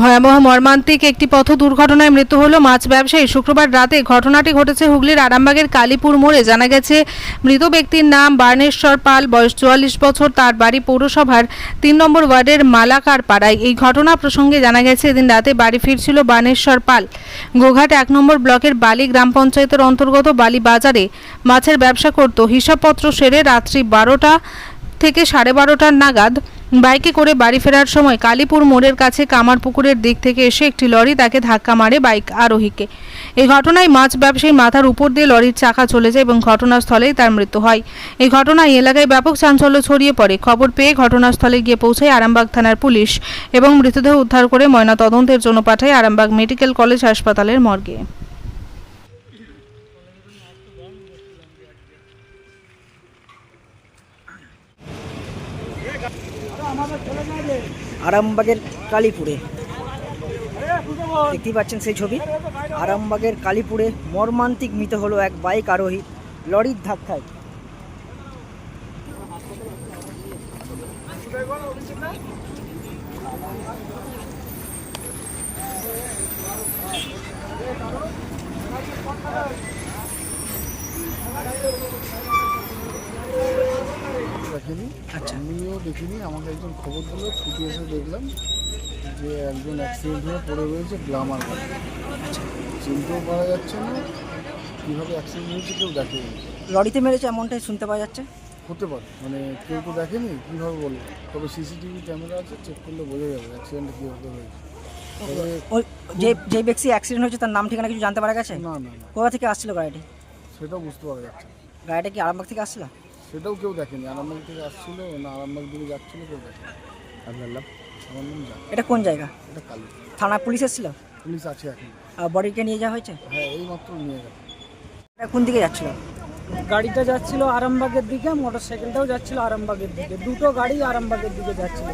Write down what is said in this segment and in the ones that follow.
ভয়াবহ মর্মান্তিক একটি পথ দুর্ঘটনায় মৃত্যু হলো মাছ ব্যবসায়ী। শুক্রবার রাতে ঘটনাটি ঘটেছে হুগলির আরামবাগের কালীপুর মোড়ে। জানা গেছে, মৃত ব্যক্তির নাম বার্নেশ্বর পাল। বয়স চুয়াল্লিশ বছর। তার বাড়ি পৌরসভার তিন নম্বর ওয়ার্ডের মালাকার পাড়ায়। এই ঘটনা প্রসঙ্গে জানা গেছে, এদিন রাতে বাড়ি ফিরছিল বার্নেশ্বর পাল। গোঘাট এক নম্বর ব্লকের বালি গ্রাম পঞ্চায়েতের অন্তর্গত বালি বাজারে মাছের ব্যবসা করত। হিসাবপত্র সেরে রাত্রি বারোটা থেকে সাড়ে বারোটার নাগাদ বাইকে করে বাড়ি ফেরার সময় কালীপুর মোড়ের কাছে কামারপুকুরের দিক থেকে এসে একটি লরি তাকে ধাক্কা মারে বাইক আরোহীকে। এই ঘটনায় মাছ ব্যবসায়ী মাথার উপর দিয়ে লরির চাকা চলে যায় এবং ঘটনাস্থলেই তার মৃত্যু হয়। এই ঘটনায় এলাকায় ব্যাপক চাঞ্চল্য ছড়িয়ে পড়ে। খবর পেয়ে ঘটনাস্থলে গিয়ে পৌঁছায় আরামবাগ থানার পুলিশ এবং মৃতদেহ উদ্ধার করে ময়না তদন্তের জন্য পাঠায় আরামবাগ মেডিকেল কলেজ হাসপাতালের মর্গে। আরামবাগের কালীপুরে। দেখতেই পাচ্ছেন সেই ছবি। আরামবাগের কালীপুরে মর্মান্তিক মৃত হলো এক বাইক আরোহী লরির ধাক্কায়। দেখিনি। আচ্ছা। আমিও দেখিনি। আমাকে একজন খবর দিল ছুটি এসে দেখলাম যে একজন অ্যাক্সিডেন্ট হয়ে পড়ে রয়েছে গ্লামার চিনতেও পারা যাচ্ছে না কীভাবে অ্যাক্সিডেন্ট হয়েছে কেউ দেখেনি। লরিতে মেরেছে এমনটাই শুনতে পাওয়া যাচ্ছে? হতে পারে। মানে কেউ তো দেখেনি কীভাবে বলব তবে সিসিটিভি ক্যামেরা আছে চেক করলে বোঝা যাবে অ্যাক্সিডেন্টটা কীভাবে হয়েছে ওই যে যে ব্যক্তি অ্যাক্সিডেন্ট হয়েছে তার নাম ঠিকানা কিছু জানতে পারা গেছে? না না কোথা থেকে আসছিল গাড়িটি? সেটাও বুঝতে পারা যাচ্ছে গাড়িটা কি আরামবাগ থেকে আসছিল? সেটাও কেউ দেখেনি। আরামবাগ থেকে আসছিল না আরামবাগ দিকে যাচ্ছিল কেউ দেখেনি। আপনার নাম আমার নাম এটা কোন জায়গা? এটা কালী। থানা পুলিশ এসেছিল? পুলিশ আছে এখন। বডিকে নিয়ে যাওয়া হয়েছে? হ্যাঁ এই মাত্র নিয়ে গেল। এটা কোন দিকে যাচ্ছিল? গাড়িটা যাচ্ছিল আরামবাগের দিকে মোটর সাইকেলটাও যাচ্ছিল আরামবাগের দিকে। দুটো গাড়ি আরামবাগের দিকে যাচ্ছিল।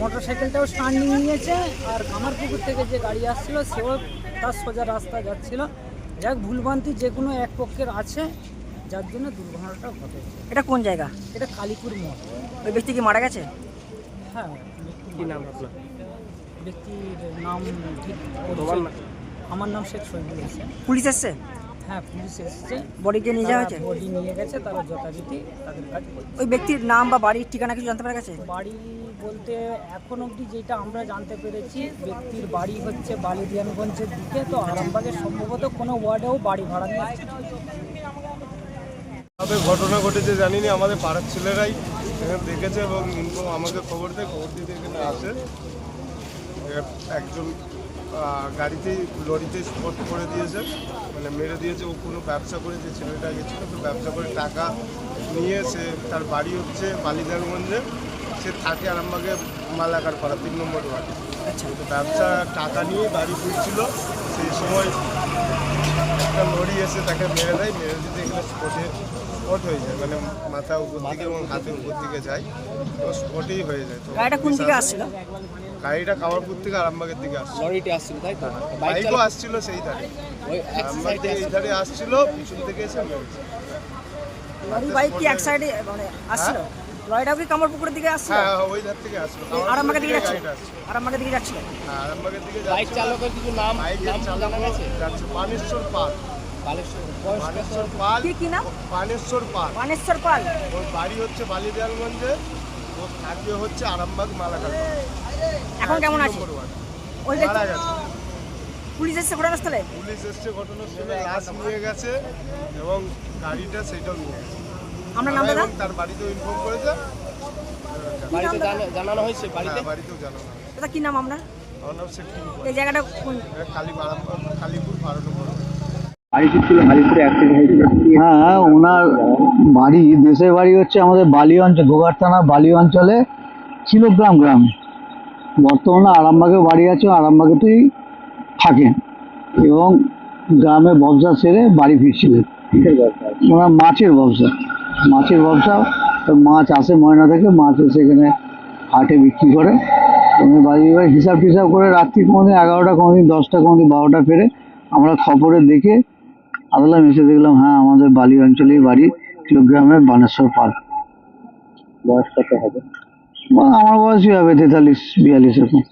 মোটর সাইকেলটাও স্টার্নিং নিয়েছে আর কামারপুকুর থেকে যে গাড়ি আসছিল সেও তার সোজা রাস্তা যাচ্ছিল। যাক ভুলভ্রান্তি যে কোনো এক পক্ষের আছে। যার জন্য দুর্ঘটনাটা ঘটেছে। এটা কোন জায়গা? এটা কালীপুর মোড়। ওই ব্যক্তি কি মারা গেছে? হ্যাঁ কি নাম আপনার? ব্যক্তির নাম ঠিক আমার নাম শেখ শহীদুল হোসেন। পুলিশ এসছে? হ্যাঁ পুলিশ এসেছে। বডিকে নিয়ে যাওয়া হয়েছে? বডি নিয়ে গেছে তারা যথারীতি তাদের কাজ ওই ব্যক্তির নাম বা বাড়ির ঠিকানা কিছু জানতে পারা গেছে? বাড়ি বলতে এখন অবধি যেটা আমরা জানতে পেরেছি ব্যক্তির বাড়ি হচ্ছে বালিদিয়ানগঞ্জের দিকে তো আরামবাগের সম্ভবত কোনো ওয়ার্ডেও বাড়ি ভাড়া নিয়ে আমাদের ঘটনা ঘটেছে জানি না আমাদের পাড়ার ছেলেরাই এখানে দেখেছে এবং ইনফর্ম আমাকে খবর দেয় খবর দিতে এখানে আসে। একজন গাড়িতেই লরিতে স্পট করে দিয়েছে মানে মেরে দিয়েছে ও কোনো ব্যবসা করে যে ছেলেটা গেছিল তো ব্যবসা করে টাকা নিয়ে সে তার বাড়ি হচ্ছে বালিদারগঞ্জে। সে থাকে আরামবাগে মালাকার পাড়া তিন নম্বর ওয়ার্ডে। আচ্ছা। তো ব্যবসা টাকা নিয়ে বাড়ি ফিরছিল সেই সময় একটা লরি এসে তাকে মেরে দেয় মেরে দিতে এখানে স্পটে স্পট হয়ে যায় মানে মাথা উপর দিকে এবং হাতের উপর দিকে যায় তো স্পটেই হয়ে যায়। তো গাড়িটা কোন দিকে আসছিল? গাড়িটা কামারপুর থেকে আরামবাগের দিকে আসছিল। লরিটি আসছিল তাই তো? বাইকও আসছিল সেই ধারে। ওই আরামবাগ থেকে এই ধারে আসছিল পিছন থেকে এসে মেরেছে লরি বাইক কি এক সাইডে মানে আসছিল? লরিটাও কি কামড়পুকুরের দিকে আসছিল? হ্যাঁ হ্যাঁ, ওই ধার থেকে আসছিল। আরামবাগের দিকে যাচ্ছিল। আরামবাগের দিকে যাচ্ছিল। হ্যাঁ আরামবাগের দিকে বাইক চালকের কিছু নাম নাম জানা গেছে? যাচ্ছে পানেশ্বর পাল বালেশ্বর পাল। কি কি নাম? পানেশ্বর পাল। মানেশ্বর পাল। ওর বাড়ি হচ্ছে বালিদেয়ালগঞ্জে। ওর থাকে হচ্ছে আরামবাগ মালাকার এখন কেমন আছে? ওই মারা ব্যক্তি গেছে। পুলিশ এসছে ঘটনাস্থলে? পুলিশ এসছে ঘটনাস্থলে লাশ নিয়ে গেছে এবং গাড়িটা সেটাও নিয়ে গেছে। আপনার নাম দাদা তার বাড়িতেও ইনফর্ম করেছে। বাড়িতে জানা- জানানো হয়েছে বাড়িতে? হ্যাঁ বাড়িতেও জানানো। দাদা কি নাম আপনার? আমার নাম শেখ এই জায়গাটা কোন কালীপুর বারো নম্বর হ্যাঁ ওনার বাড়ি দেশের বাড়ি হচ্ছে আমাদের বালি অঞ্চল গোঘাট থানা বালি অঞ্চলে কিলোগ্রাম গ্রামে। বর্তমানে আরামবাগে বাড়ি আছে আরামবাগেতেই থাকেন এবং গ্রামে ব্যবসা সেরে বাড়ি ফিরছিলেন ওনার মাছের ব্যবসা। মাছের ব্যবসা মাছ আসে ময়না থেকে মাছ এসে এখানে হাটে বিক্রি করে। উনি বাড়ি বাড়ি হিসাব টিসাব করে রাত্রি কোনোদিন এগারোটা কোনোদিন দশটা কোনোদিন বারোটা ফেরে আমরা খবরে দেখে আসলাম এসে দেখলাম হ্যাঁ আমাদের বালি অঞ্চলেই বাড়ি কিলোগ্রামে বানেশ্বর পার্ক। বয়স কত হবে? আমার বয়সই হবে তেতাল্লিশ বিয়াল্লিশ এরকম।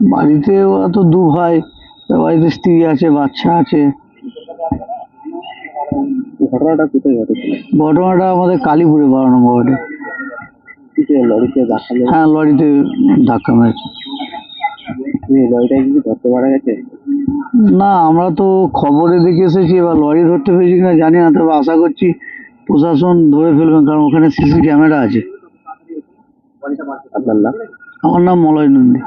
বাড়িতে ওরা তো দু ভাই বাড়িতে স্ত্রী আছে বাচ্চা আছে। ঘটনাটা কোথায় ঘটেছিল? ঘটনাটা আমাদের কালীপুরে বারো নম্বর ওয়ার্ডে। লরিতে দেখাল হ্যাঁ লরিতে ধাক্কা মেরেছে। লরিটা কি ধরতে পারা গেছে? না আমরা তো খবরে দেখে এসেছি এবার লরি ধরতে পেরেছি কিনা জানি না তবে আশা করছি প্রশাসন ধরে ফেলবেন কারণ ওখানে সিসি ক্যামেরা আছে। আমার নাম মলয় নন্দী।